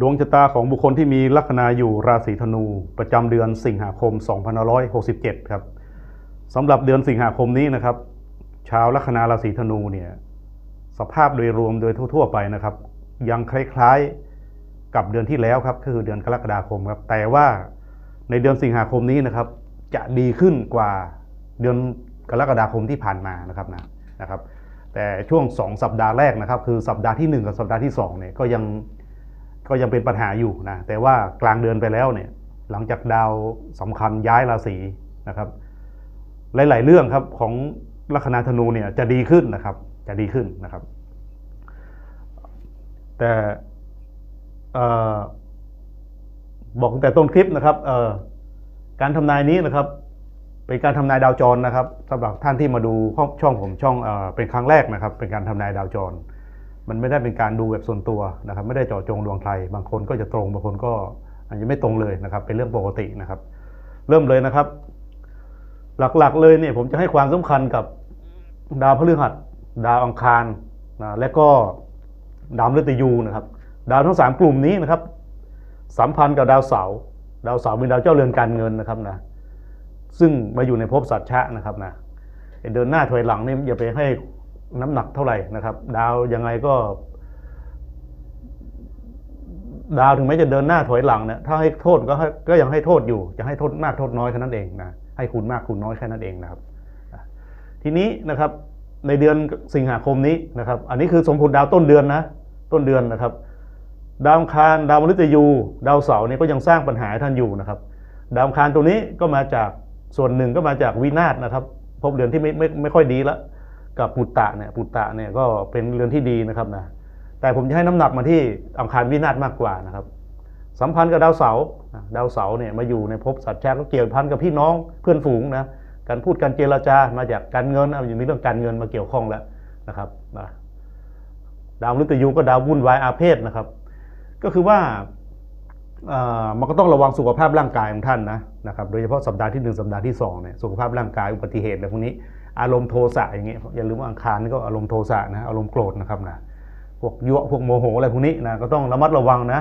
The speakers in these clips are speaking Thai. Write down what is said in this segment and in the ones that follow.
ดวงชะตาของบุคคลที่มีลัคนาอยู่ราศีธนู ประจำเดือนสิงหาคม 2567 ครับสำหรับเดือนสิงหาคมนี้นะครับ ชาวลัคนาราศีธนูเนี่ยสภาพโดยรวมโดยทั่ว ๆ ไปนะครับ ยังคล้ายๆกับเดือนที่แล้วครับคือเดือนกรกฎาคมครับ แต่ว่าในเดือนสิงหาคมนี้นะครับ จะดีขึ้นกว่าเดือนกรกฎาคมที่ผ่านมานะครับนะนะครับ แต่ช่วง 2 สัปดาห์แรกนะครับ คือสัปดาห์ที่ 1 กับสัปดาห์ที่2เนี่ยก็ยัง ก็ยังเป็นปัญหาอยู่นะแต่ว่ากลางเดือนไปแล้วเนี่ยหลังจากดาวสำคัญย้ายราศีนะครับ หลาย ๆ เรื่องครับของลัคนาธนูเนี่ยจะดีขึ้นนะครับ จะดีขึ้นนะครับ แต่บอกตั้งแต่ต้นคลิปนะครับการทำนายนี้นะครับ เป็นการทำนายดาวจรนะครับสำหรับท่านที่มาดูช่องผมช่องเอเป็นครั้งแรกนะครับ เป็นการทำนายดาวจร มันไม่ได้เป็นการดูแบบส่วนตัวนะครับ ไม่ได้เจาะจงดวงใคร บางคนก็จะตรง บางคนก็อาจจะไม่ตรงเลยนะครับ เป็นเรื่องปกตินะครับ เริ่มเลยนะครับ หลักๆเลยเนี่ยผมจะให้ความสำคัญกับดาวพฤหัส ดาวอังคารนะและก็ดาวฤตยูนะครับ ดาวทั้งสามกลุ่มนี้นะครับ สัมพันธ์กับดาวเสาร์ดาวเสาร์เป็นดาวเจ้าเรือนการเงินนะครับนะซึ่งมาอยู่ในภพสัตชะนะครับนะเดินหน้าถอยหลังนี่อย่าไปให้ น้ำหนักเท่าไหร่นะครับ ดาวยังไงก็ ดาวถึงแม้จะเดินหน้าถอยหลังเนี่ยถ้าให้โทษก็ก็ยังให้โทษอยู่ จะให้โทษมากโทษน้อยแค่นั้นเองนะให้คุณมากคุณน้อยแค่นั้นเองนะครับ ทีนี้นะครับ ในเดือนสิงหาคมนี้นะครับ อันนี้คือสมผลดาวต้นเดือนนะต้นเดือนนะครับ ดาวคารดาวมฤตยู ดาวเสาร์เนี่ยก็ยังสร้างปัญหาท่านอยู่นะครับ ดาวคารตัวนี้ก็มาจากส่วนหนึ่งก็มาจากวินาศนะครับ พบเดือนที่ไม่ไม่ไม่ค่อยดีแล้ว กับปุตตะเนี่ยปุตตะเนี่ยก็เป็นเรือนที่ดีนะครับนะแต่ผมจะให้น้ำหนักมาที่อังคารวินาศมากกว่านะครับ สัมพันธ์กับดาวเสาร์ดาวเสาร์เนี่ยมาอยู่ในภพสัตว์แช่ก็เกี่ยวพันกับพี่น้องเพื่อนฝูงนะการพูดการเจรจามาจากการเงินนะอย่างมีเรื่องการเงินมาเกี่ยวข้องแล้วนะครับดาวฤตยูก็ดาววุ่นวายอาเพศนะครับ ก็คือว่ามันก็ต้องระวังสุขภาพร่างกายของท่านนะนะครับโดยเฉพาะสัปดาห์ที่หนึ่งสัปดาห์ที่สองเนี่ยสุขภาพร่างกายอุบัติเหตุอะไรพวกนี้ อารมณ์โทสะอย่างเงี้ยอย่าลืมว่าอังคารนี่ก็อารมณ์โทสะนะอารมณ์โกรธนะครับนะพวกยั่วพวกโมโหอะไรพวกนี้นะก็ต้องระมัดระวังนะ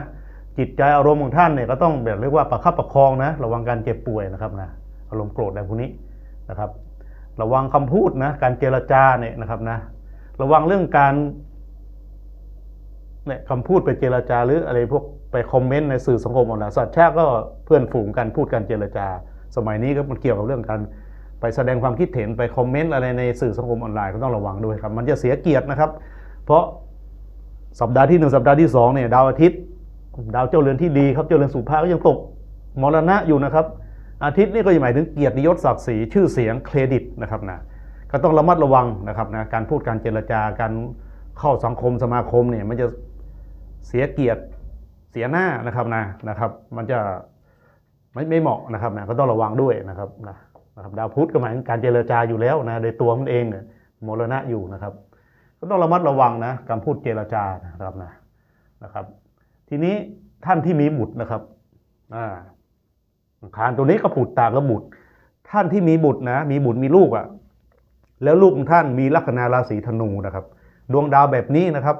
จิตใจอารมณ์ของท่านเนี่ยก็ต้องแบบเรียกว่าประคับประคองนะ ระวังการเจ็บป่วยนะครับนะอารมณ์โกรธอะไรพวกนี้นะครับ ระวังคำพูดนะการเจรจาเนี่ยนะครับนะ ระวังเรื่องการเนี่ยคำพูดไปเจรจาหรืออะไรพวกไปคอมเมนต์ในสื่อสังคมออนไลน์สัตว์ชาติก็เพื่อนฝูงกันพูดกันเจรจา สมัยนี้ก็มันเกี่ยวกับเรื่องการ ไปแสดงความคิดเห็นไปคอมเมนต์อะไรในสื่อสังคมออนไลน์ก็ต้องระวังด้วยครับมันจะเสียเกียรตินะครับ เพราะสัปดาห์ที่หนึ่งสัปดาห์ที่สองเนี่ยดาวอาทิตย์ ดาวเจ้าเรือนที่ดีครับเจ้าเรือนสุภาก็ยังตกมรณะอยู่นะครับ อาทิตย์นี่ก็หมายถึงเกียรติยศศักดิ์ศรีชื่อเสียงเครดิตนะครับนะก็ต้องระมัดระวังนะครับนะการพูดการเจรจาการเข้าสังคมสมาคมเนี่ยมันจะเสียเกียรติเสียหน้านะครับนะนะครับ มันจะไม่ไม่เหมาะนะครับนะก็ต้องระวังด้วยนะครับนะ นะครับดาวพุธก็หมายถึงการเจรจาอยู่แล้วนะโดยตัวมันเองเนี่ยมรณะอยู่นะครับก็ต้องระมัดระวังนะการพูดเจรจานะครับนะนะครับ ทีนี้ท่านที่มีบุตรนะครับอ่าคารตัวนี้ก็ผุดตากระบุตร ท่านที่มีบุตรนะ มีบุตรมีลูกอะ่ะแล้วลูกของท่านมีลัคนาราศีธนูนะครับ ดวงดาวแบบนี้นะครับ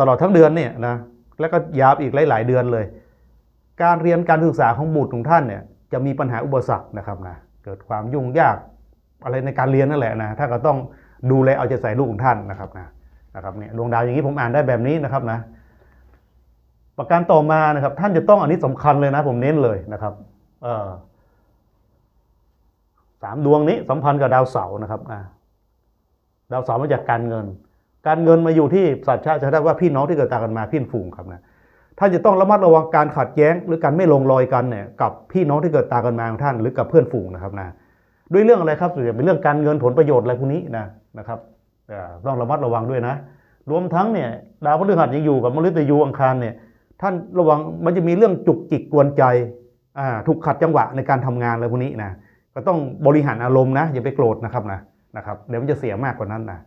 ตลอดทั้งเดือนเนี่ยนะแล้วก็ยาวอีกหลาย ๆ เดือนเลย การเรียนการศึกษาของบุตรของท่านเนี่ยจะมีปัญหาอุปสรรคนะครับนะ เกิดความยุ่งยากอะไรในการเรียนนั่นแหละนะถ้าก็ต้องดูแลเอาใจใส่ลูกของท่านนะครับนะนะครับเนี่ยดวงดาวอย่างนี้ผมอ่านได้แบบนี้นะครับนะประการต่อมานะครับ ท่านจะต้องอันนี้สำคัญเลยนะ ผมเน้นเลยนะครับเออสามดวงนี้สัมพันธ์กับดาวเสาร์นะครับนะดาวเสาร์มาจากการเงิน การเงินมาอยู่ที่สัตว์ชาติจะได้ว่าพี่น้องที่เกิดตากันมาพี่ฝูงครับนะ ท่านจะต้องระมัดระวังการขัดแย้ง หรือการไม่ลงรอยกันเนี่ยกับพี่น้องที่เกิดตากันมาของท่านหรือกับเพื่อนฝูงนะครับนะด้วยเรื่องอะไรครับส่วนใหญ่เป็นเรื่องการเงินผลประโยชน์อะไรพวกนี้นะนะครับต้องระมัดระวังด้วยนะ รวมทั้งเนี่ยดาวพฤหัสยังอยู่กับมฤตยูอังคารเนี่ยท่านระวังมันจะมีเรื่องจุกจิกกวนใจอ่าถูกขัดจังหวะในการทำงานอะไรพวกนี้นะก็ต้องบริหารอารมณ์นะอย่าไปโกรธนะครับนะนะครับเดี๋ยวมันจะเสียมากกว่านั้นนะ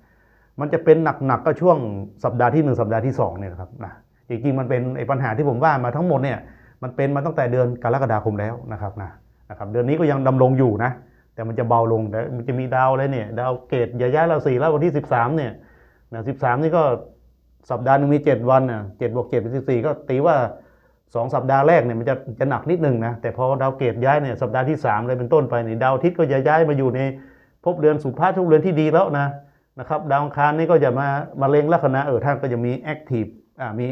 มันจะเป็นหนักๆก็ช่วงสัปดาห์ที่หนึ่งสัปดาห์ที่สองเนี่ยนะครับนะ จริงๆมันเป็นไอ้ปัญหาที่ผมว่ามาทั้งหมดเนี่ยมันเป็นมาตั้งแต่เดือนกรกฎาคมแล้วนะครับนะนะครับเดือนนี้ก็ยังดำรงอยู่นะแต่มันจะเบาลงแต่มันจะมีดาวอะไรเนี่ยดาวเกตย้ายๆราศีแล้ววันที่ 13เนี่ยนะ13นี่ก็สัปดาห์หนึงมีเจ็ดวันน่ะเจ็ดบวกเจ็ดเป็นสิบสี่ก็ตีว่าสองสัปดาห์แรกเนี่ยมันจะจะหนักนิดนึงนะแต่พอดาวเกตย้ายเนี่ยสัปดาห์ที่สามเลยเป็นต้นไปเนี่ยดาวอาทิตย์ก็จะย้ายมาอยู่ในภพเดือนสุภาพทุกเดือนที่ดีแล้วนะนะครับดาวอังคารนี่ก็จะมามาเล็งลัคนาเออท่านก็จะมีแอคทีฟ มี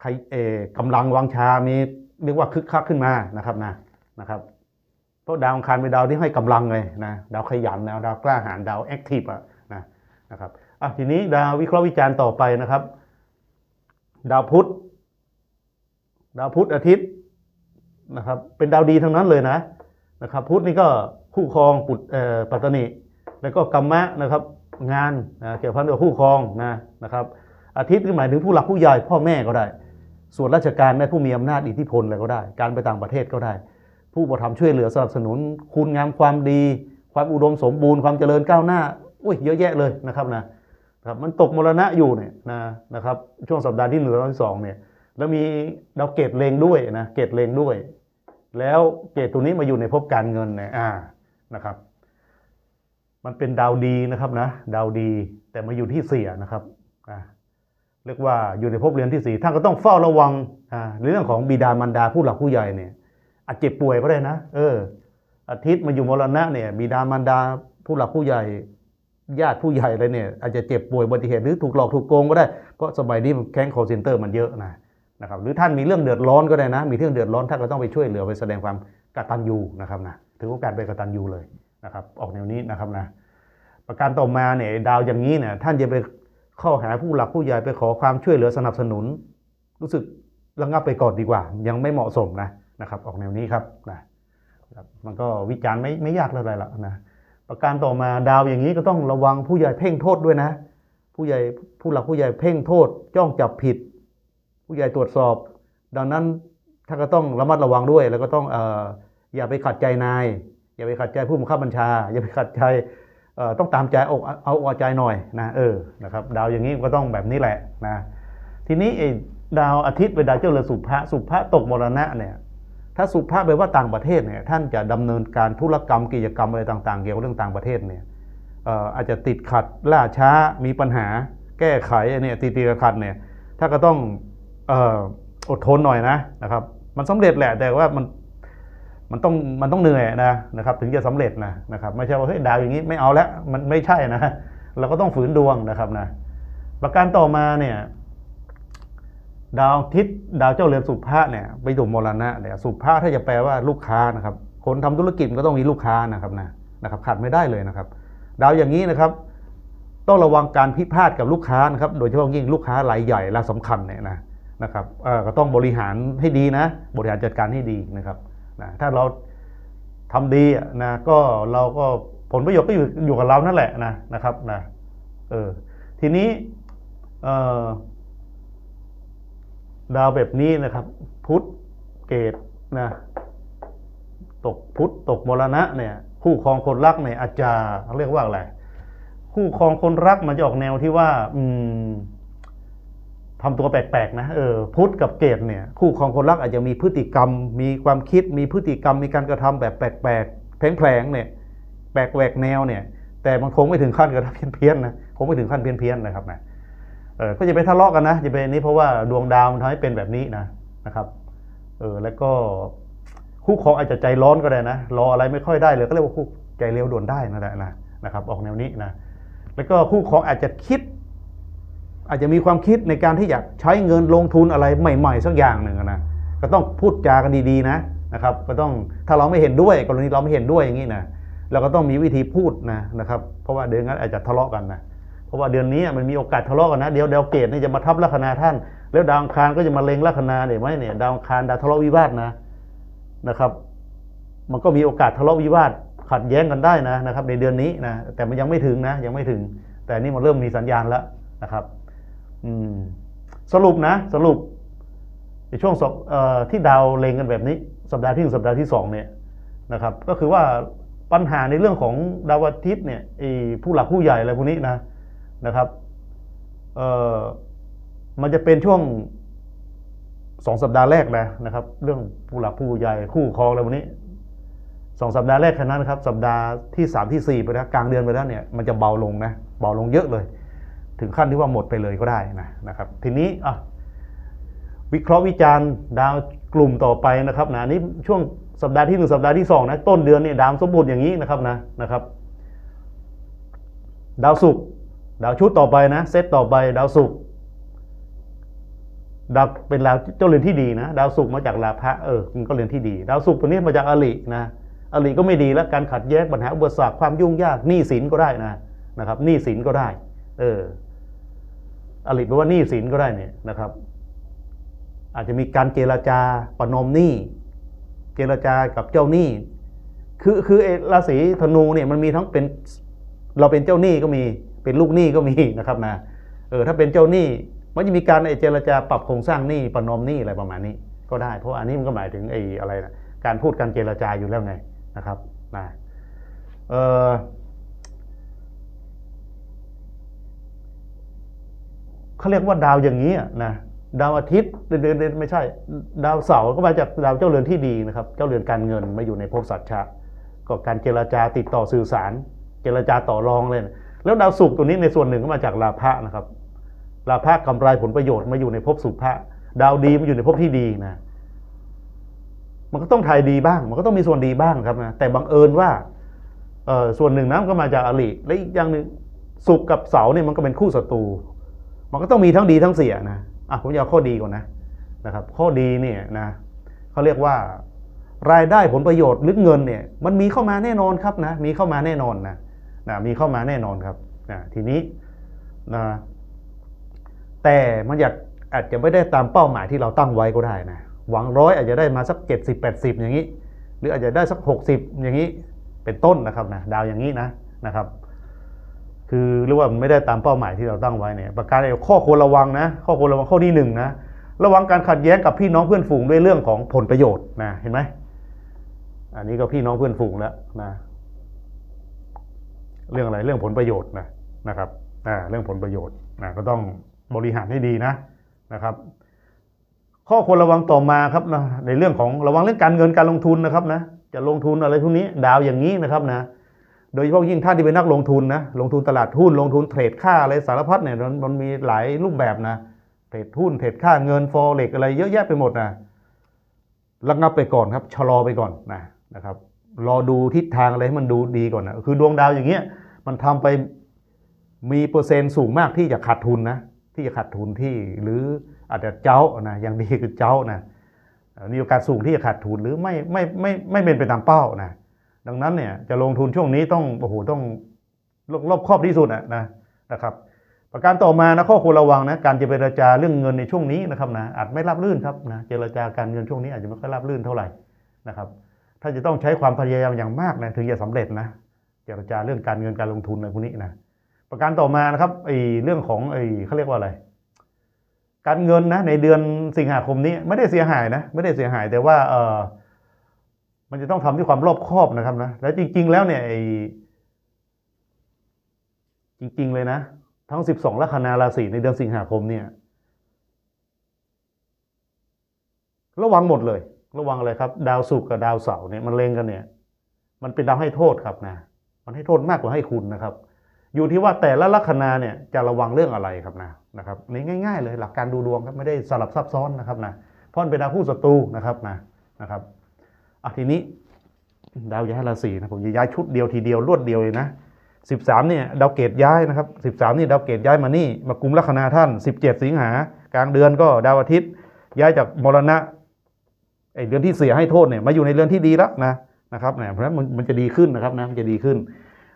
ใครเอกำลังวังชา มีเรียกว่าคึกคักขึ้นมานะครับนะนะครับเพราะดาวอังคารเป็นดาวที่ให้กำลังเลยนะดาวขยันนะดาวกล้าหาญดาวแอคทีฟอะนะนะครับอะทีนี้ดาววิเคราะห์วิจารณ์ต่อไปนะครับ ดาวพุธดาวพุธอาทิตย์นะครับ เป็นดาวดีทั้งนั้นเลยนะนะครับ พุธนี่ก็คู่ครองปุตเอ่อปัตตนิแล้วก็กัมมะนะครับ งานนะเกี่ยวพันกับคู่ครองนะนะครับ อาทิตย์ก็หมายถึงผู้หลักผู้ใหญ่พ่อแม่ก็ได้ ส่วนราชการได้ผู้มีอำนาจอิทธิพลอะไรก็ได้ การไปต่างประเทศก็ได้ ผู้ประทำช่วยเหลือสนับสนุน คุณงามความดี ความอุดมสมบูรณ์ความเจริญก้าวหน้าอุ้ยเยอะแยะเลยนะครับนะครับมันตกมรณะอยู่เนี่ยนะนะครับช่วงสัปดาห์ที่หนึ่งและที่สองเนี่ยแล้วมีดาวเกตเลงด้วยนะเกตเลงด้วย แล้วเกตตัวนี้มาอยู่ในภพการเงินเนี่ยอ่านะครับ มันเป็นดาวดีนะครับนะดาวดีแต่มาอยู่ที่เสียนะครับอ่า เรียกว่าอยู่ในภพเรือนที่สี่ท่านก็ต้องเฝ้าระวังอ่าในเรื่องของบิดามารดาผู้หลักผู้ใหญ่เนี่ยอาจเจ็บป่วยก็ได้นะ เออ อาทิตย์มาอยู่มรณะเนี่ยบิดามารดาผู้หลักผู้ใหญ่ญาติผู้ใหญ่อะไรเนี่ยอาจจะเจ็บป่วยอุบัติเหตุหรือถูกหลอกถูกโกงก็ได้เพราะสมัยนี้แก๊ง call center มันเยอะนะนะครับหรือท่านมีเรื่องเดือดร้อนก็ได้นะ มีเรื่องเดือดร้อนท่านก็ต้องไปช่วยเหลือไปแสดงความกตัญญูนะครับนะถือโอกาสไปกตัญญูเลยนะครับ ออกแนวนี้นะครับนะประการต่อมาเนี่ยดาวอย่างนี้เนี่ยท่านจะไป เข้าหาผู้หลักผู้ใหญ่ไปขอความช่วยเหลือสนับสนุน รู้สึกระงับไปก่อนดีกว่า ยังไม่เหมาะสมนะนะครับออกแนวนี้ครับนะครับมันก็วิจารณ์ไม่ไม่ยากเท่าไหร่ละนะประการต่อมาดาวอย่างนี้ก็ต้องระวังผู้ใหญ่เพ่งโทษด้วยนะ ผู้ใหญ่ผู้หลักผู้ใหญ่เพ่งโทษ จ้องจับผิด ผู้ใหญ่ตรวจสอบ ดังนั้นท่านก็ต้องระมัดระวังด้วย แล้วก็ต้องเอออย่าไปขัดใจนาย อย่าไปขัดใจผู้บังคับบัญชา อย่าไปขัดใจ ต้องตามใจอกเอาอกเอาใจหน่อยนะเออนะครับดาวอย่างนี้ก็ต้องแบบนี้แหละนะทีนี้ไอ้ดาวอาทิตย์เป็นดาวเจ้าเรือนสุภะสุภะตกมรณะเนี่ยถ้าสุภะแปลว่าต่างประเทศเนี่ยท่านจะดำเนินการธุรกรรมกิจกรรมอะไรต่างๆ เกี่ยวกับเรื่องต่างประเทศเนี่ยอาจจะติดขัดล่าช้ามีปัญหา แก้ไขเนี่ยติดติดขัดเนี่ยถ้าก็ต้องอออดทนหน่อยนะนะครับ มันสำเร็จแหละแต่ว่ามัน มันต้องมันต้องเหนื่อยนะนะครับถึงจะสำเร็จนะนะครับไม่ใช่ว่าเฮ้ยดาวอย่างนี้ไม่เอาแล้วมันไม่ใช่นะเราก็ต้องฝืนดวงนะครับนะประการต่อมาเนี่ยดาวทิศดาวเจ้าเรือนสุภาเนี่ยไปถูกมรณะเนี่ยสุภาถ้าจะแปลว่าลูกค้านะครับ คนทำธุรกิจก็ต้องมีลูกค้านะครับนะนะครับขาดไม่ได้เลยนะครับ ดาวอย่างนี้นะครับ ต้องระวังการพิพาทกับลูกค้านะครับ โดยเฉพาะยิ่งลูกค้ารายใหญ่รายสำคัญเนี่ยนะนะครับเออก็ต้องบริหารให้ดีนะ บริหารจัดการให้ดีนะครับ นะถ้าเราทำดีอะนะก็เราก็ผลประโยชน์ก็อยู่อยู่กับเรานั่นแหละนะนะครับนะเออทีนี้เออดาวแบบนี้นะครับ พุธเกตนะตกพุธตกมรณะเนี่ย คู่ครองคนรักเนี่ยอาจจะเรียกว่าอะไรคู่ครองคนรักมันจะออกแนวที่ว่า อืม ทำตัวแปลกๆนะเออพุทธกับเกตเนี่ยคู่ครองคนรักอาจจะมีพฤติกรรม มีความคิดมีพฤติกรรมมีการกระทำแบบแปลกๆแผลงๆเนี่ยแปลกแหวกแนวเนี่ย แต่มันคงไม่ถึงขั้นกระทำเพี้ยนๆนะคงไม่ถึงขั้นเพี้ยนๆนะครับนะเออก็จะไปทะเลาะกันนะจะไปนี้เพราะว่าดวงดาวมันทำให้เป็นแบบนี้นะนะครับเออแล้วก็คู่ครองอาจจะใจร้อนก็ได้นะรออะไรไม่ค่อยได้เลยก็เรียกว่าคู่ใจเร็วด่วนได้นั่นแหละนะนะครับ ออกแนวนี้นะแล้วก็คู่ครองอาจจะคิด อาจจะมีความคิดในการที่อยากใช้เงินลงทุนอะไรใหม่ ๆ สักอย่างหนึ่งนะก็ต้องพูดจากันดีๆนะนะครับ ก็ต้องถ้าเราไม่เห็นด้วยกรณีเราไม่เห็นด้วยอย่างนี้นะเราก็ต้องมีวิธีพูดนะนะครับ เพราะว่าเดือนนั้นอาจจะทะเลาะกันนะเพราะว่าเดือนนี้มันมีโอกาสทะเลาะกันนะเดี๋ยวดาวเกตนี่จะมาทับลัคนาท่าน แล้วดาวังคารก็จะมาเล็งลัคนาเนี่ยไหมเนี่ยดาวังคารดาวทะเลาะวิวาทนะนะครับ มันก็มีโอกาสทะเลาะวิวาทขัดแย้งกันได้นะนะครับ ในเดือนนี้นะแต่มันยังไม่ถึงนะยังไม่ถึง แต่นี่มันเริ่มมีสัญญาณแล้วนะครับ สรุปนะ สรุปในช่วงที่ดาวเลงกันแบบนี้ สัปดาห์ที่หนึ่งสัปดาห์ที่สองเนี่ยนะครับ ก็คือว่าปัญหาในเรื่องของดาวอาทิตย์เนี่ยไอ้ผู้หลักผู้ใหญ่อะไรพวกนี้นะนะครับเอ่อมันจะเป็นช่วงสองสัปดาห์แรกนะนะครับ เรื่องผู้หลักผู้ใหญ่คู่ครองอะไรพวกนี้สองสัปดาห์แรกแค่นั้นครับ สัปดาห์ที่สามที่สี่ไปแล้วกลางเดือนไปแล้วเนี่ยมันจะเบาลงนะเบาลงเยอะเลย ถึงขั้นที่ว่าหมดไปเลยก็ได้นะนะครับ ทีนี้อะวิเคราะห์วิจารณ์ดาวกลุ่มต่อไปนะครับนะนี่ช่วงสัปดาห์ที่หนึ่งสัปดาห์ที่สองนะต้นเดือนเนี่ยดาวสมบูรณ์อย่างนี้นะครับนะนะครับ ดาวศุกร์ดาวชุดต่อไปนะเซตต่อไปดาวศุกร์ดาวเป็นดาวเจ้าเรือนที่ดีนะดาวศุกร์มาจากลาภะเออมันก็เรือนที่ดี ดาวศุกร์ตัวนี้มาจากอรินะอริก็ไม่ดีแล้วการขัดแย้งปัญหาอุปสรรคความยุ่งยากหนี้สินก็ได้นะนะครับหนี้สินก็ได้ เออ อริแปลว่าหนี้สินก็ได้เนี่ยนะครับ อาจจะมีการเจรจาประนอมหนี้ เจรจากับเจ้าหนี้ คือคือราศีธนูเนี่ยมันมีทั้งเป็นเราเป็นเจ้าหนี้ก็มีเป็นลูกหนี้ก็มีนะครับนะเออถ้าเป็นเจ้าหนี้มันจะมีการเจรจาปรับโครงสร้างหนี้ประนอมหนี้อะไรประมาณนี้ก็ได้ เพราะอันนี้มันก็หมายถึงไอ้อะไรนะการพูดการเจรจาอยู่แล้วไงนะครับนะเออ เขาเรียกว่าดาวอย่างนี้นะดาวอาทิตย์เดือนเดือนไม่ใช่ ดาวเสาร์ก็มาจากดาวเจ้าเรือนที่ดีนะครับ เจ้าเรือนการเงินมาอยู่ในภพสัตว์ชะก็การเจรจาติดต่อสื่อสาร เจรจาต่อรองเลยนะแล้วดาวศุกร์ตัวนี้ในส่วนหนึ่งก็มาจากลาภะนะครับลาภะกำไรผลประโยชน์มาอยู่ในภพสุภะดาวดีมาอยู่ในภพที่ดีนะ มันก็ต้องทายดีบ้าง มันก็ต้องมีส่วนดีบ้างครับนะแต่บังเอิญว่าส่วนหนึ่งนะมันก็มาจากอริและอีกอย่างหนึ่งศุกกับเสาร์เนี่ยมันก็เป็นคู่ศัตรู มันก็ต้องมีทั้งดีทั้งเสียนะอะผมจะเอาข้อดีก่อนนะนะครับ ข้อดีเนี่ยนะเขาเรียกว่ารายได้ผลประโยชน์หรือเงินเนี่ย มันมีเข้ามาแน่นอนครับนะ มีเข้ามาแน่นอนนะนะมีเข้ามาแน่นอนครับนะทีนี้นะแต่มันอยากอาจจะไม่ได้ตามเป้าหมายที่เราตั้งไว้ก็ได้นะหวังร้อยอาจจะได้มาสัก 70 80 อย่างนี้ หรืออาจจะได้สัก 60 อย่างนี้เป็นต้นนะครับนะดาวอย่างนี้นะนะครับ คือเรียกว่ามันไม่ได้ตามเป้าหมายที่เราตั้งไว้เนี่ยประการข้อควรระวังนะข้อควรระวังข้อที่หนึ่งนะระวังการขัดแย้งกับพี่น้องเพื่อนฝูงด้วยเรื่องของผลประโยชน์นะเห็นไหมอันนี้ก็พี่น้องเพื่อนฝูงแล้วนะเรื่องอะไรเรื่องผลประโยชน์นะนะครับอ่าเรื่องผลประโยชน์นะก็ต้องบริหารให้ดีนะนะครับ ข้อควรระวังต่อมาครับนะในเรื่องของระวังเรื่องการเงินการลงทุนนะครับนะจะลงทุนอะไรพวกนี้ดาวอย่างนี้นะครับนะ โดยเฉพาะยิ่งท่านที่เป็นนักลงทุนนะลงทุนตลาดหุ้นลงทุนเทรดค่าอะไรสารพัดเนี่ยมันมันมีหลายรูปแบบนะเทรดหุ้นเทรดค่าเงินฟอเร็กอะไรเยอะแยะไปหมดนะระงับไปก่อนครับชะลอไปก่อนนะนะครับรอดูทิศทางอะไรให้มันดูดีก่อนนะคือดวงดาวอย่างเงี้ยมันทำไปมีเปอร์เซ็นต์สูงมากที่จะขาดทุนนะที่จะขาดทุนที่หรืออาจจะเจ้านะอย่างดีคือเจ้านะมีโอกาสสูงที่จะขาดทุนหรือไม่ไม่ไม่ไม่เป็นไปตามเป้านะ ดังนั้นเนี่ยจะลงทุนช่วงนี้ต้องโอ้โหต้องรอบครอบที่สุดนะนะนะครับ ประการต่อมานะข้อควรระวังนะการเจรจาเรื่องเงินในช่วงนี้นะครับนะอาจไม่ราบรื่นครับนะเจรจาการเงินช่วงนี้อาจจะไม่ค่อยราบรื่นเท่าไหร่นะครับถ้าจะต้องใช้ความพยายามอย่างมากนะถึงจะสำเร็จนะเจรจาเรื่องการเงินการลงทุนอะไรพวกนี้นะประการต่อมานะครับไอ้เรื่องของไอ้เขาเรียกว่าอะไร การเงินนะในเดือนสิงหาคมนี้ไม่ได้เสียหายนะไม่ได้เสียหายแต่ว่าเออ มันจะต้องทำด้วยความรอบคอบนะครับนะแล้วจริง ๆ แล้วเนี่ยไอจริง ๆ เลยนะ ทั้ง 12ลัคนาราศีในเดือนสิงหาคมเนี่ย ระวังหมดเลย ระวังเลยครับ ดาวศุกร์กับดาวเสาร์เนี่ยมันเลงกันเนี่ย มันเป็นดาวให้โทษครับนะ มันให้โทษมากกว่าให้คุณนะครับ อยู่ที่ว่าแต่ละลัคนาเนี่ยจะระวังเรื่องอะไรครับนะนะครับนี่ง่าย ๆ เลยหลักการดูดวงครับไม่ได้สลับซับซ้อนนะครับนะเพราะเป็นดาวคู่ศัตรูนะครับนะนะครับ อะทีนี้ดาวย้ายราศีนะผมจะย้ายชุดเดียวทีเดียวรวดเดียวเลยนะสิบสามเนี่ยดาวเกตย้ายนะครับสิบสามนี่ดาวเกตย้ายมานี่มากุมลัคนาท่านสิบเจ็ดสิงหากลางเดือนก็ดาวอาทิตย์ ย้ายจากมรณะไอเดือนที่เสียให้โทษเนี่ยมาอยู่ในเรือนที่ดีแล้วนะนะครับเนี่ยเพราะฉะนั้นมันจะดีขึ้นนะครับนะมันจะดีขึ้น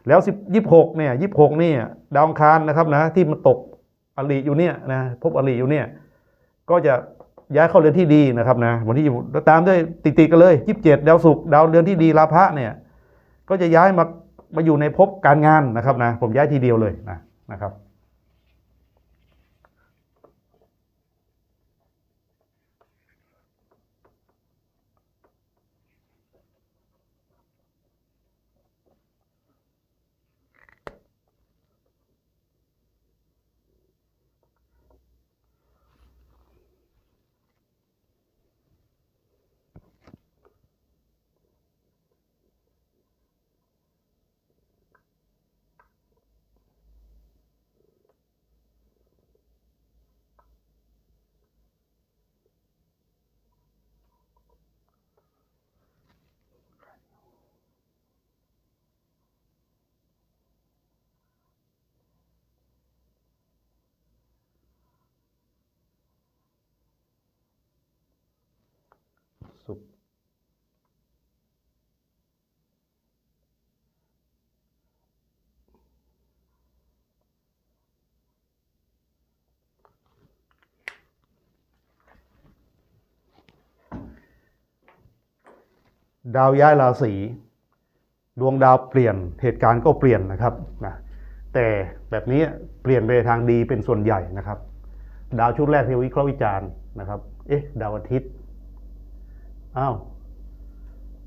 แล้วสิบยี่หกเนี่ยยี่หกนี่ดาวองคารนะครับนะที่มันตกอริอยู่เนี่ยนะพบอริอยู่เนี่ยก็จะ ย้ายเข้าเรือนที่ดีนะครับนะวันที่ตามด้วยติดๆกันเลยยี่สิบเจ็ดดาวศุกร์ดาวเรือนที่ดีราพะเนี่ย ก็จะย้ายมามาอยู่ในภพการงานนะครับนะผมย้ายทีเดียวเลยนะนะครับ ศุกร์ดาวย้ายราศีดวงดาวเปลี่ยนเหตุการณ์ก็เปลี่ยนนะครับนะแต่แบบนี้เปลี่ยนไปทางดีเป็นส่วนใหญ่นะครับ ดาวชุดแรกที่วิเคราะห์วิจารณ์นะครับ เอ๊ะ ดาวอาทิตย์ อ้าว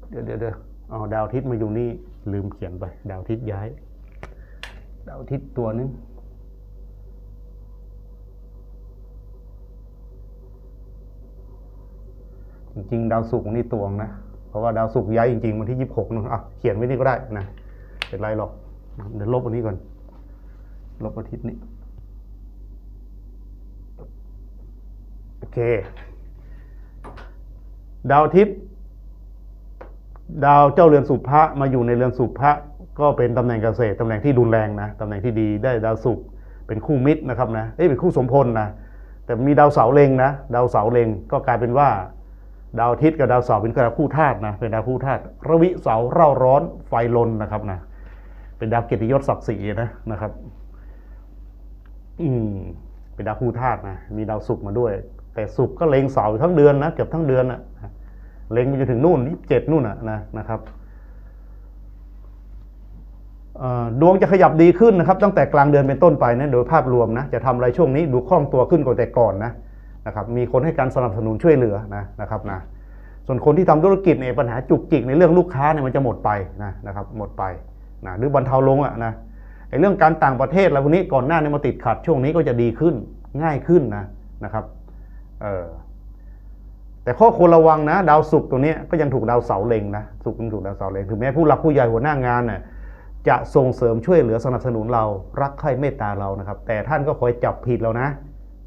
เดี๋ยวเดี๋ยวเดี๋ยวอ๋อดาวอาทิตย์มาอยู่นี่ลืมเขียนไป ดาวอาทิตย์ย้าย ดาวอาทิตย์ตัวนึงจริงๆดาวศุกร์นี่ตวงนะ เพราะว่าดาวศุกร์ย้ายจริงๆวันที่ยี่สิบหกนะอะเขียนไว้นี่ก็ได้นะเป็นไรหรอกเดี๋ยวลบอันนี้ก่อน ลบอาทิตย์นี้ โอเค ดาวอาทิตย์ดาวเจ้าเรือนสุภะมาอยู่ในเรือนสุภะก็เป็นตำแหน่งเกษตรตำแหน่งที่รุนแรงนะตำแหน่งที่ดีได้ดาวศุกร์เป็นคู่มิตรนะครับนะเอ้ยเป็นคู่สมพลนะแต่มีดาวเสาเล็งนะดาวเสาเล็งก็กลายเป็นว่า ดาวอาทิตย์กับดาวเสาเป็นดาวคู่ธาตุนะเป็นดาวคู่ธาตุระวิเสาเร่าร้อนไฟลนนะครับนะเป็นดาวเกียรติยศศักดิ์ศรีนะนะครับ อืมเป็นดาวคู่ธาตุนะมีดาวศุกร์มาด้วย แต่ศุกร์ก็เล็งเสาอยู่ทั้งเดือนนะเกือบทั้งเดือนนะ เล็งไปจนถึงนู่นยี่สิบเจ็ดนู่นนะนะนะครับดวงจะขยับดีขึ้นนะครับ ตั้งแต่กลางเดือนเป็นต้นไปนะโดยภาพรวมนะจะทำอะไรช่วงนี้ดูคล่องตัวขึ้นกว่าแต่ก่อนนะนะครับมีคนให้การสนับสนุนช่วยเหลือนะนะครับนะส่วนคนที่ทำธุรกิจเนี่ยปัญหาจุกจิกในเรื่องลูกค้าเนี่ยมันจะหมดไปนะนะครับหมดไปนะหรือบรรเทาลงอะนะไอ้เรื่องการต่างประเทศอะไรพวกนี้ก่อนหน้านี้มาติดขัดช่วงนี้ก็จะดีขึ้นง่ายขึ้นนะนะครับเออ แต่ข้อควรระวังนะดาวศุกร์ตัวนี้ก็ยังถูกดาวเสาร์เล็งนะศุกร์ยังถูกดาวเสาร์เล็งถึงแม้ผู้หลักผู้ใหญ่หัวหน้างานน่ะจะส่งเสริมช่วยเหลือสนับสนุนเรารักใคร่เมตตาเรานะครับ แต่ท่านก็คอยจับผิดเรานะ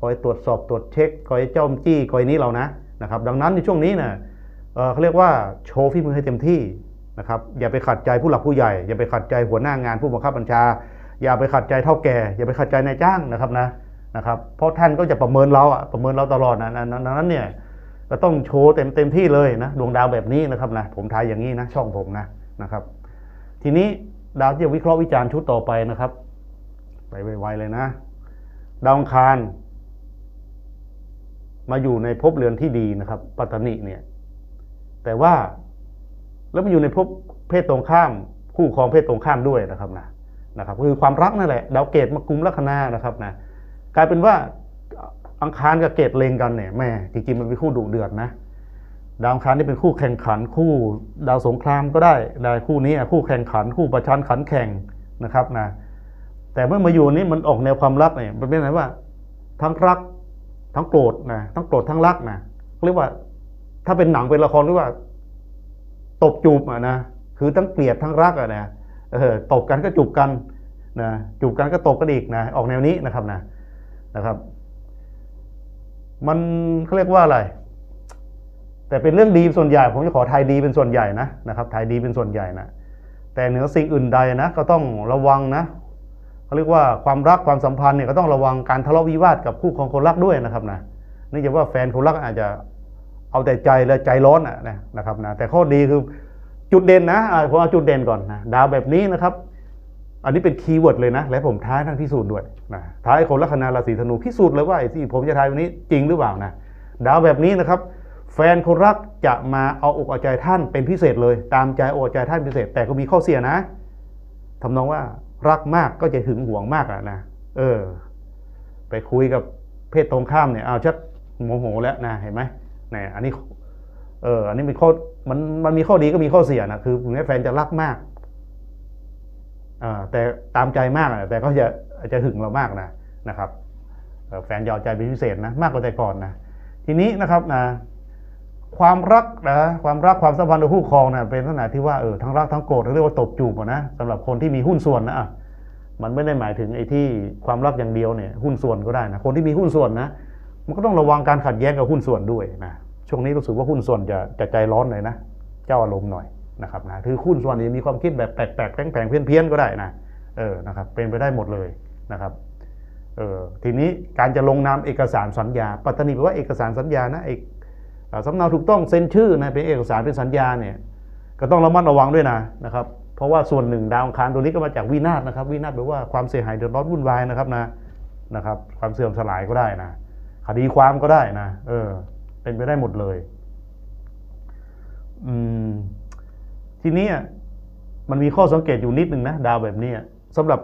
คอยตรวจสอบตรวจเช็คคอยจ้อมจี้คอยนี้เรานะนะครับ ดังนั้นในช่วงนี้น่ะเอ่อเขาเรียกว่าโชว์ฝีมือให้เต็มที่นะครับอย่าไปขัดใจผู้หลักผู้ใหญ่ อย่าไปขัดใจหัวหน้างานผู้บังคับบัญชา อย่าไปขัดใจเท่าแก่ อย่าไปขัดใจนายจ้างนะครับนะนะครับเพราะท่านก็จะประเมินเราอะประเมินเราตลอดนะนั้นเนี่ย ก็ต้องโชว์เต็มเต็มที่เลยนะดวงดาวแบบนี้นะครับนะผมทายอย่างนี้นะช่องผมนะนะครับ ทีนี้ดาวที่จะวิเคราะห์วิจารณ์ชุดต่อไปนะครับ ไปไวๆเลยนะ ดาวอังคาร มาอยู่ในภพเรือนที่ดีนะครับปัตตนิเนี่ย แต่ว่าแล้วมาอยู่ในภพเพศตรงข้าม คู่ครองเพศตรงข้ามด้วยนะครับนะนะครับคือความรักนั่นแหละ ดาวเกตมากุมลัคนานะครับนะกลายเป็นว่า อังคารกับเกตเลงกันเนี่ยแม่จริงๆมันเป็นคู่ดุเดือดนะ ดาวอังคารนี่เป็นคู่แข่งขันคู่ดาวสงครามก็ได้ได้คู่นี้อะคู่แข่งขันคู่ประชันขันแข่งนะครับนะแต่เมื่อมาอยู่นี่มันออกแนวความรักเนี่ยมันเป็นไงว่า ทั้งรักทั้งโกรธนะทั้งโกรธทั้งรักนะเรียกว่า ถ้าเป็นหนังเป็นละครเรียกว่า ตบจูบอะนะคือทั้งเกลียดทั้งรักอะนะเออตบกันก็จูบกันนะจูบกันก็ตบกันอีกนะออกแนวนี้นะครับนะนะครับ มันเขาเรียกว่าอะไร แต่เป็นเรื่องดีส่วนใหญ่ ผมจะขอไทยดีเป็นส่วนใหญ่นะนะครับไทยดีเป็นส่วนใหญ่นะแต่เหนือสิ่งอื่นใดนะก็ต้องระวังนะเขาเรียกว่าความรักความสัมพันธ์เนี่ยก็ต้องระวังการทะเลาะวิวาทกับคู่ของคนรักด้วยนะครับนะนี่จะว่าแฟนคนรักอาจจะเอาแต่ใจและใจร้อนนะนะครับนะแต่ข้อดีคือจุดเด่นนะผมเอาจุดเด่นก่อนนะดาวแบบนี้นะครับ อันนี้เป็นคีย์เวิร์ดเลยนะ และผมท้ายท่านพิสูจน์ด้วยนะท้ายคนลัคนาราศีธนูพิสูจน์เลยว่าไอ้ที่ผมจะทายวันนี้จริงหรือเปล่านะดาวแบบนี้นะครับ แฟนคนรักจะมาเอาอกเอาใจท่านเป็นพิเศษเลย ตามใจอกใจท่านพิเศษ แต่ก็มีข้อเสียนะทำนองว่ารักมากก็จะหึงหวงมากอะนะเออ ไปคุยกับเพศตรงข้ามเนี่ยเอาชักโมโหแล้วนะเห็นไหมเนี่ยอันนี้เอออันนี้เป็นข้อมันมันมีข้อดีก็มีข้อเสียนะคือถึงแม้แฟนจะรักมาก แต่ตามใจมากนะแต่ก็จะจะหึงเรามากนะนะครับแฟนยอใจเป็นพิเศษนะมากกว่าแต่ก่อนนะทีนี้นะครับนะความรักนะความรักความสัมพันธ์คู่ครองนะเป็นลักษณะที่ว่าเออทั้งรักทั้งโกรธเรียกว่าตบจูบอนะสำหรับคนที่มีหุ้นส่วนนะอะมันไม่ได้หมายถึงไอ้ที่ความรักอย่างเดียวเนี่ยหุ้นส่วนก็ได้นะคนที่มีหุ้นส่วนนะมันก็ต้องระวังการขัดแย้งกับหุ้นส่วนด้วยนะช่วงนี้รู้สึกว่าหุ้นส่วนจะจะใจร้อนหน่อยนะเจ้าอารมณ์หน่อย นะครับนะคือหุ้นส่วนนี้มีความคิดแบบแปลกๆแผงๆเพี้ยนๆก็ได้นะเออนะครับเป็นไปได้หมดเลยนะครับเออทีนี้การจะลงนามเอกสารสัญญา ปัตตานีแปลว่าเอกสารสัญญานะเอกสำเนาถูกต้องเซ็นชื่อนะเป็นเอกสารเป็นสัญญาเนี่ยก็ต้องระมัดระวังด้วยนะนะครับเพราะว่าส่วนหนึ่งดาวอังคารตัวนี้ก็มาจากวินาศนะครับวินาศแปลว่าความเสียหายเดือดร้อนวุ่นวายนะครับนะนะครับความเสื่อมสลายก็ได้นะคดีความก็ได้นะเออเป็นไปได้หมดเลยอืม ทีนี้มันมีข้อสังเกตอยู่นิดนึงนะดาวแบบนี้อะสำหรับ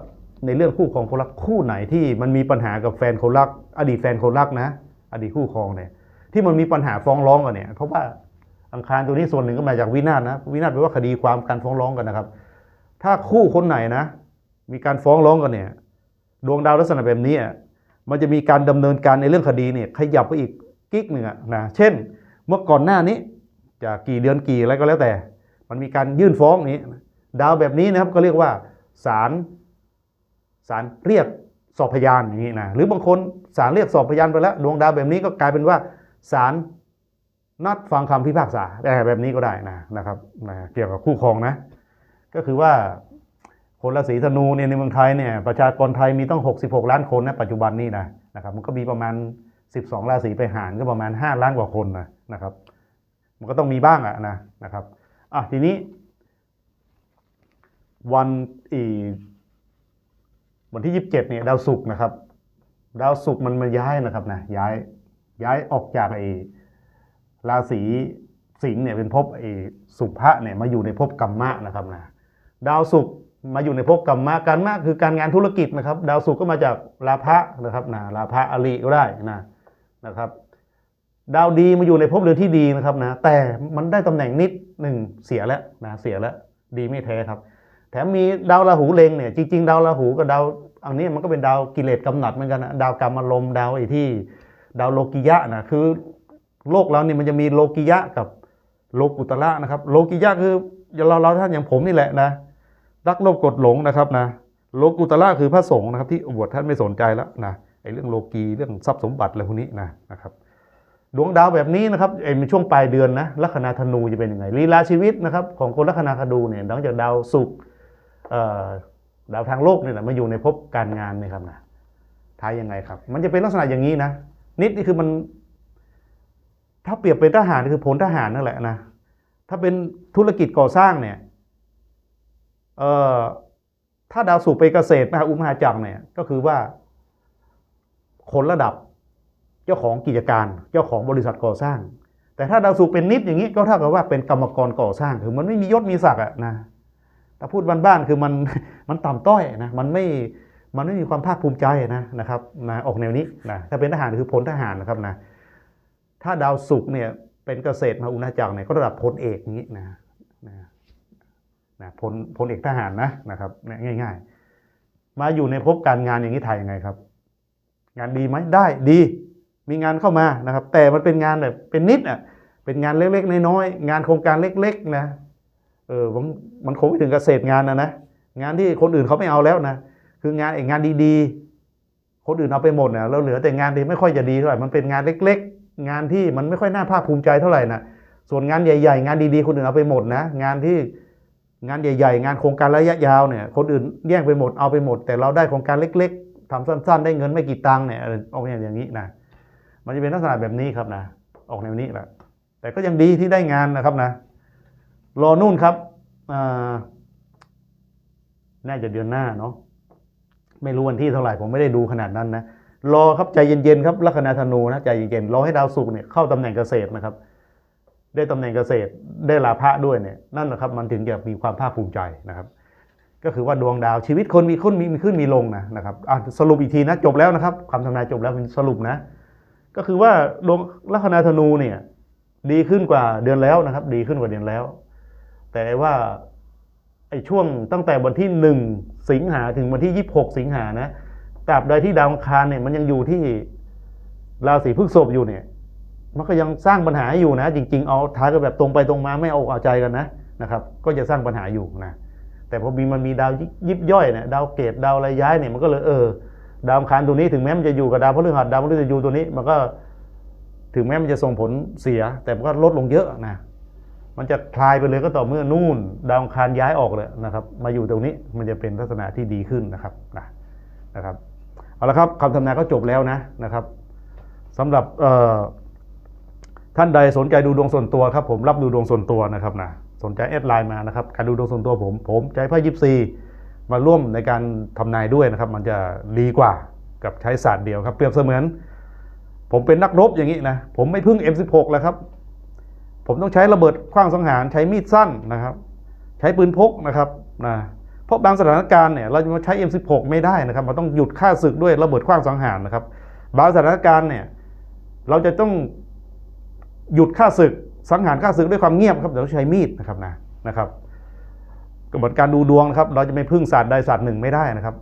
ในเรื่องคู่ครองคนรักคู่ไหนที่มันมีปัญหากับแฟนคนรัก อดีตแฟนคนรักนะ อดีตคู่ครองเนี่ย ที่มันมีปัญหาฟ้องร้องกันเนี่ย เพราะว่าอังคารตัวนี้ส่วนหนึ่งก็มาจากวินาศนะวินาศแปลว่าคดีความการฟ้องร้องกันนะครับ ถ้าคู่คนไหนนะ มีการฟ้องร้องกันเนี่ย ดวงดาวลักษณะแบบนี้มันจะมีการดำเนินการในเรื่องคดีเนี่ยขยับไปอีกกิ๊กหนึ่งนะเช่น เมื่อก่อนหน้านี้จะกี่เดือนกี่อะไรก็แล้วแต่ มันมีการยื่นฟ้องนี้ ดาวแบบนี้นะครับก็เรียกว่าศาลศาลเรียกสอบพยานอย่างนี้นะหรือบางคนศาลเรียกสอบพยานไปแล้วดวงดาวแบบนี้ก็กลายเป็นว่าศาลนัดฟังคำพิพากษาแบบนี้ก็ได้นะนะครับนะเกี่ยวกับคู่ครองนะ ก็คือว่าคนราศีธนูเนี่ยในเมืองไทยเนี่ยประชากรไทยมีต้อง 66 ล้านคนนะปัจจุบันนี้นะนะครับมันก็มีประมาณ 12 ราศีไปหารก็ประมาณ 5 ล้านกว่าคนนะนะครับ มันก็ต้องมีบ้างอะนะนะครับ อะทีนี้ วันอีวันที่ 27เนี่ยดาวศุกร์นะครับ ดาวศุกร์มันมาย้ายนะครับนะย้ายย้ายออกจากไอ้ราศีสิงห์เนี่ยเป็นภพไอ้สุภะเนี่ยมาอยู่ในภพกัมมะนะครับนะดาวศุกร์มาอยู่ในภพกัมมะการมะคือการงานธุรกิจนะครับ ดาวศุกร์ก็มาจากลาภะนะครับนะลาภะอริก็ได้นะนะครับ ดาวดีมาอยู่ในภพเรือนที่ดีนะครับนะแต่มันได้ตำแหน่งนิดหนึ่งเสียแล้วนะเสียแล้วดีไม่แท้ครับ แถมมีดาวราหูเลงเนี่ยจริง ๆ ดาวราหูกับดาวอันนี้มันก็เป็นดาวกิเลสกำหนัดเหมือนกันนะดาวกรรมอารมณ์ดาวไอ้ที่ ดาวโลกิยะนะคือโลกเราเนี่ยมันจะมีโลกิยะกับโลกุตระนะครับ โลกิยะคือเราเราท่านอย่างผมนี่แหละนะรักโลภกดหลงนะครับนะโลกุตระคือพระสงฆ์นะครับที่บวชท่านไม่สนใจแล้วนะไอ้เรื่องโลกีเรื่องทรัพย์สมบัติอะไรพวกนี้นะนะครับ ดวงดาวแบบนี้นะครับเอ่อในช่วงปลายเดือนนะลัคนาธนูจะเป็นยังไงลีลาชีวิตนะครับของคนลัคนาธนูเนี่ยหลังจากดาวศุกร์ดาวทางโลกเนี่ยนะมาอยู่ในภพการงานนี่ครับนะท้ายยังไงครับ มันจะเป็นลักษณะอย่างนี้นะ นิดนี่คือมัน ถ้าเปรียบเป็นทหารคือผลทหารนั่นแหละนะถ้าเป็นธุรกิจก่อสร้างเนี่ยเอ่อถ้าดาวศุกไปเกษตรมหาอุมหาจักรเนี่ยก็คือว่าคนระดับ เจ้าของกิจการเจ้าของบริษัทก่อสร้าง แต่ถ้าดาวศุกเป็นนิดอย่างนี้ก็เท่ากับว่าเป็นกรรมกรก่อสร้างคือมันไม่มียศมีศักดิ์อะนะถ้าพูดบ้านๆคือมันมันต่ำต้อยนะมันไม่มันไม่มีความภาคภูมิใจนะนะครับนะออกแนวนี้นะถ้าเป็นทหารคือพลทหารนะครับนะถ้าดาวศุกเนี่ยเป็นเกษตรมาอุณาจักรเนี่ยก็ระดับพลเอกอย่างนี้นะนะนะพลพลเอกทหารนะนะครับนะง่ายๆ มาอยู่ในภพการงานอย่างนี้ไทยยังไงครับ งานดีไหมได้ดี มีงานเข้ามานะครับ แต่มันเป็นงานแบบเป็นนิดอะเป็นงานเล็กๆน้อยๆงานโครงการเล็กๆนะเออมันมันคงไม่ถึงเกษตรงานนะนะงานที่คนอื่นเขาไม่เอาแล้วนะคืองานไอ้งานดีๆ คนอื่นเอาไปหมดนี่ยเราเหลือแต่งานที่ไม่ค่อยจะดีเท่าไหร่มันเป็นงานเล็ก ๆ งานที่มันไม่ค่อยน่าภาคภูมิใจเท่าไหร่นะส่วนงานใหญ่ ๆ งานดีๆ คนอื่นเอาไปหมดนะ งานที่งานใหญ่ ๆ งานโครงการระยะยาวเนี่ย คนอื่นแย่งไปหมดเอาไปหมด แต่เราได้โครงการเล็ก ๆทำสั้น ๆ ได้เงินไม่กี่ตังค์เนี่ยเออออกอย่างนี้นะ มันจะเป็นลักษณะแบบนี้ครับนะ ออกแนวนี้แหละแต่ก็ยังดีที่ได้งานนะครับนะ รอนู่นครับอ่าน่าจะเดือนหน้าเนาะไม่รู้วันที่เท่าไหร่ผมไม่ได้ดูขนาดนั้นนะรอครับใจเย็นๆครับลัคนาธนูนะใจเย็นๆรอให้ดาวศุกร์เนี่ยเข้าตำแหน่งเกษตรนะครับ ได้ตำแหน่งเกษตรได้ลาภะด้วยเนี่ยนั่นนะครับมันถึงจะมีความภาคภูมิใจนะครับ ก็คือว่าดวงดาวชีวิตคนมีขึ้นมีมีขึ้นมีลงนะนะครับอะสรุปอีกทีนะจบแล้วนะครับคำทำนายจบแล้วเป็นสรุปนะ ก็คือว่าดวงลัคนาธนูเนี่ย ดีขึ้นกว่าเดือนแล้วนะครับ ดีขึ้นกว่าเดือนแล้ว แต่ว่าไอ้ช่วงตั้งแต่วันที่หนึ่งสิงหาถึงวันที่ยี่สิบหกสิงหานะตราบใดที่ดาวอังคารเนี่ยมันยังอยู่ที่ราศีพฤษภอยู่เนี่ย มันก็ยังสร้างปัญหาอยู่นะ จริง ๆ เอาท้ายกันแบบตรงไปตรงมาไม่เอาเอาใจกันนะนะครับ ก็จะสร้างปัญหาอยู่นะแต่พอมีมันมีดาวยิบย่อยเนี่ยดาวเกตดาวอะไรย้ายเนี่ยมันก็เลยเออ ดาวอังคารตัวนี้ถึงแม้มันจะอยู่กับดาวพฤหัสดาวพฤหัสอยู่ตัวนี้ มันก็ถึงแม้มันจะส่งผลเสีย แต่มันก็ลดลงเยอะนะมันจะคลายไปเลยก็ต่อเมื่อนู่น ดาวอังคารย้ายออกเลยนะครับ มาอยู่ตรงนี้มันจะเป็นลักษณะที่ดีขึ้นนะครับนะนะครับเอาละครับคำทำนายก็จบแล้วนะนะครับสำหรับท่านใดสนใจดูดวงส่วนตัวครับ ผมรับดูดวงส่วนตัวนะครับนะสนใจแอดไลน์มานะครับ การดูดวงส่วนตัวผม ผมใจพระยิปซี มาร่วมในการทำนายด้วยนะครับ มันจะดีกว่ากับใช้ศาสตร์เดียวครับเปรียบเสมือน ผมเป็นนักรบอย่างนี้นะผมไม่พึ่ง M16 แล้วครับผมต้องใช้ระเบิดขว้างสังหารใช้มีดสั้นนะครับ ใช้ปืนพกนะครับนะเพราะบางสถานการณ์เนี่ยเราจะมาใช้ M16 ไม่ได้นะครับมันต้องหยุดฆ่าศึกด้วยระเบิดขว้างสังหารนะครับ บางสถานการณ์เนี่ยเราจะต้องหยุดฆ่าศึกสังหารฆ่าศึกด้วยความเงียบครับเดี๋ยวใช้มีดนะครับนะนะครับ กระบวนการดูดวงนะครับ เราจะไม่พึ่งศาสตร์ใดศาสตร์หนึ่งไม่ได้นะครับ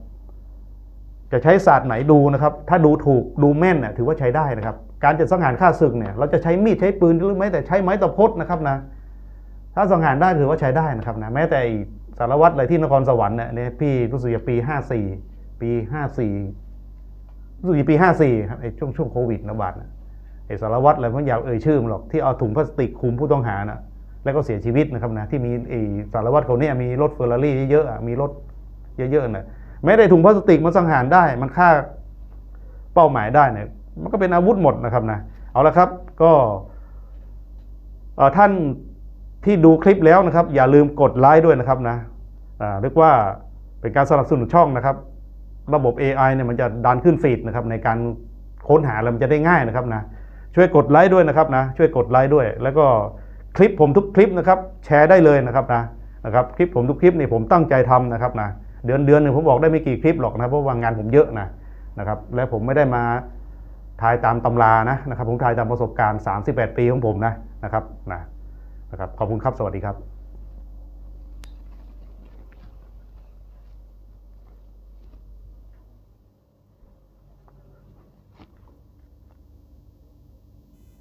จะใช้ศาสตร์ไหนดูนะครับ ถ้าดูถูกดูแม่นเนี่ยถือว่าใช้ได้นะครับ การจะสังหารฆ่าศึกเนี่ยเราจะใช้มีดใช้ปืนหรือไม่แต่ใช้ไม้ตะพดนะครับนะ ถ้าสังหารได้ถือว่าใช้ได้นะครับนะแม้แต่สารวัตรอะไรที่นครสวรรค์เนี่ยเนี่ยพี่รู้สึกจะปีห้าสี่ปีห้าสี่รู้สึกปีห้าสี่ครับไอ้ช่วงช่วงโควิดระบาดนะไอ้สารวัตรอะไรผมอยากเอ่ยชื่อมันหรอกที่เอาถุงพลาสติกคุมผู้ต้องหานะ แล้วก็เสียชีวิตนะครับนะที่มีสารวัตรเขาเนี่ยมีรถเฟอร์รารี่เยอะๆมีรถเยอะๆนะแม้แต่ถุงพลาสติกมันสังหารได้ มันฆ่าเป้าหมายได้เนี่ยมันก็เป็นอาวุธหมดนะครับนะเอาละครับก็ท่านที่ดูคลิปแล้วนะครับ อย่าลืมกดไลค์ด้วยนะครับนะเรียกว่าเป็นการสนับสนุนช่องนะครับ ระบบ AI เนี่ยมันจะดันขึ้นฟีดนะครับในการค้นหาแล้วมันจะได้ง่ายนะครับนะช่วยกดไลค์ด้วยนะครับนะช่วยกดไลค์ด้วย แล้วก็ คลิปผมทุกคลิปนะครับแชร์ได้เลยนะครับนะนะครับคลิปผมทุกคลิปนี่ผมตั้งใจทำนะครับนะเดือนเดือนหนึ่งผมบอกได้ไม่กี่คลิปหรอกนะเพราะว่างานผมเยอะนะนะครับและผมไม่ได้มาถ่ายตามตำรานะนะครับผมถ่ายตามประสบการณ์ 38 ปีของผมนะนะครับนะนะครับขอบคุณครับสวัสดีครับ